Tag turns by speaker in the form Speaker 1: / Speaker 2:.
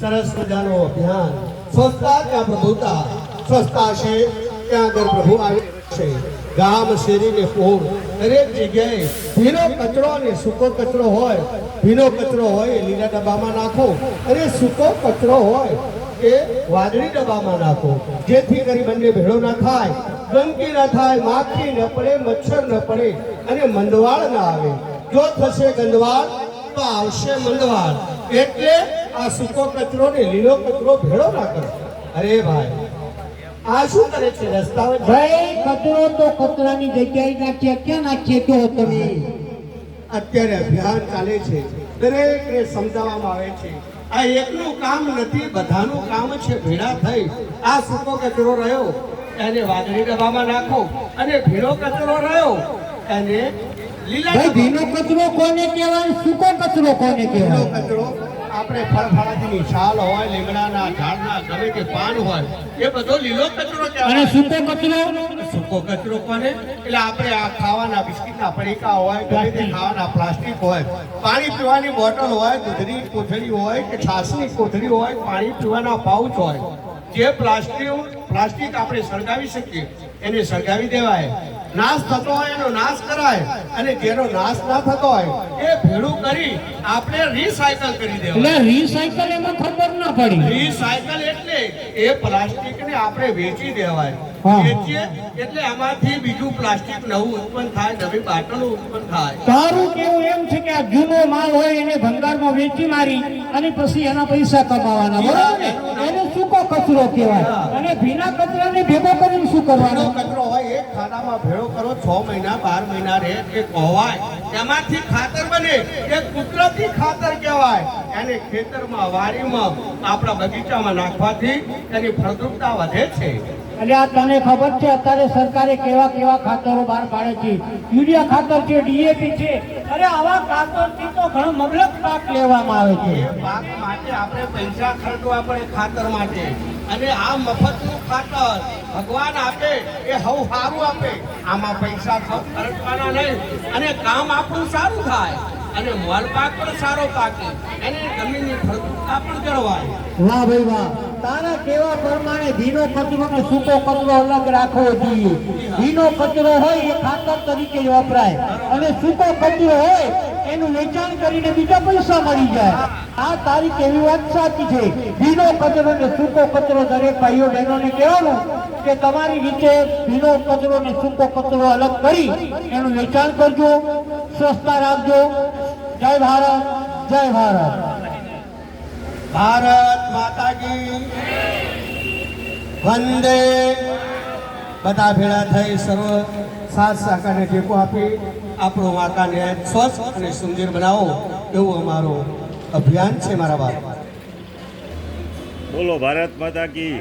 Speaker 1: સરસ મજાનો અભિયાન. સ્વચ્છતા ત્યાં પ્રભુતા. સ્વચ્છતા છે, ત્યાં આગળ પ્રભુ આવે છે. ગામ, શેરી ને પોળ દરેક જગ્યાએ ભીનો કચરો અને સૂકો કચરો હોય. ભીનો કચરો હોય એ લીલા ડબ્બામાં નાખો. અને સૂકો કચરો હોય એ વાદળી ડબ્બામાં નાખો. જેથી કરી બંને ભેળો ના થાય ગંદકી ના થાય, માખી ન પડે, મચ્છર ન પડે અને મંદવાળ ના આવે. જો થશે ગંદવાળ, તો આવશે મંદવાળ. એટલે આ સૂકો કચરો ને લીલો કચરો ભેળો ના કરો. અરે ભાઈ આ શું કરે છે? રસ્તા
Speaker 2: ભાઈ કચરો તો કચરાની જગ્યાએ નાખીએ. ક્યાં નાખીએ તો તમે?
Speaker 1: અત્યારે અભિયાન ચાલે છે. દરેકને સમજાવવામાં આવે છે. આ એકનું કામ નથી બધાનું કામ છે. ભેળા થઈ. આ સૂકો કચરો રહ્યો. એને વાદળી ડબ્બામાં નાખો. અને ભીનો કચરો રહ્યો. એને લીલા
Speaker 2: ભીનો કચરો કોને કહેવાય? સૂકો કચરો કોને કહેવાય?
Speaker 1: કચરો આપણે ફળફળાદીની છાલ હોય લીમડાના ઝાડના ગમે તે પાન હોય એ બધો લીલો કચરો
Speaker 2: અને સૂકો કચરો?
Speaker 1: સૂકો કચરો કોને એટલે આપણે આ ખાવાના બિસ્કિટના પડીકા હોય ગમે તે ખાવાના પ્લાસ્ટિક હોય પાણી પીવાની બોટલ હોય દૂધની કોથળી હોય કે છાશની કોથળી હોય પાણી પીવાના પાઉચ હોય જે પ્લાસ્ટિક પ્લાસ્ટિક આપણે સળગાવી શકીએ એને સળગાવી દેવાય. નાશ થતો હોય એનો નાશ કરાય અને જેનો નાશ ના થતો હોય એ ભેળું કરી આપણે રિસાયકલ કરી દેવાય
Speaker 2: એટલે રીસાયકલ એમાં ખબર ના પડી.
Speaker 1: રીસાયકલ એટલે એ પ્લાસ્ટિક ને આપણે વેચી દેવાય. વેચીએ એટલે આમાંથી બીજું પ્લાસ્ટિક નવું ઉત્પન્ન થાય નવી બાટલો ઉત્પન્ન થાય.
Speaker 2: તારું કેવું એમ છે કે આ જૂનો માલ હોય એને ભંગારમાં વેચી મારી અને પછી એના પૈસા કમાવાના. બરાબર? ને એને સૂકો કચરો કહેવાય. અને ભીના કચરાને ભેગો કરીને શું કરવાનો?
Speaker 1: કચરો. એક ખાડામાં ભેળો કરો છ મહિના બાર મહિના રહે કે કોવાય એમાંથી ખાતર બને એ કુદરતી ખાતર કહેવાય. એને ખેતરમાં વાડીમાં આપણા બગીચામાં નાખવાથી એની ફળદ્રુપતા વધે છે.
Speaker 2: એટલે આ તને ખબર છે અત્યારે સરકારે કેવા કેવા ખાતરો બહાર પાડે છે. યુરિયા ખાતર છે ડીએપી છે. અરે આવા ખાતરથી તો ઘણો મબલક પાક લેવામાં આવે છે.
Speaker 1: પાક માટે આપણે પૈસા ખર્ચવા પડે ખાતર માટે. અને આ મફતનું ખાતર ભગવાન આપે, એ હવ સારું આપે. આમાં પૈસા ખર્ચવાના નહીં. અને કામ આપણું સારું થાય. અને મોલ પાક પણ સારો પાકે. અને જમીનની ફળદ્રુપતા પણ જળવાય.
Speaker 2: વાહ ભાઈ વાહ. તારા કેવા પ્રમાણે ભીનો કચરો ને સૂકો કચરો અલગ રાખવો જોઈએ. ભીનો કચરો હોય એ ખાતર તરીકે વપરાય. અને સૂકો કચરો હોય એનું વેચાણ કરીને બીજા પૈસા મળી જાય. આ તારી એવી વાત સાચી છે. ભીનો કચરો ને સૂકો કચરો દરેક ભાઈઓ બહેનોને કહેવાનું કે તમારી રીતે ભીનો કચરો ને સૂકો કચરો અલગ કરી એનું વેચાણ કરજો સ્વચ્છતા રાખજો. જય ભારત જય ભારત.
Speaker 1: ભારત માતાજી. વંદે. બધા ભેળા થઈ, સર્વ સાથ સહકારને ટેકો આપી. આપણો માતાને સ્વસ્થ અને સુંદર બનાવો એવું અમારો અભિયાન છે મારા બાપ.
Speaker 3: બોલો, ભારત માતા કી.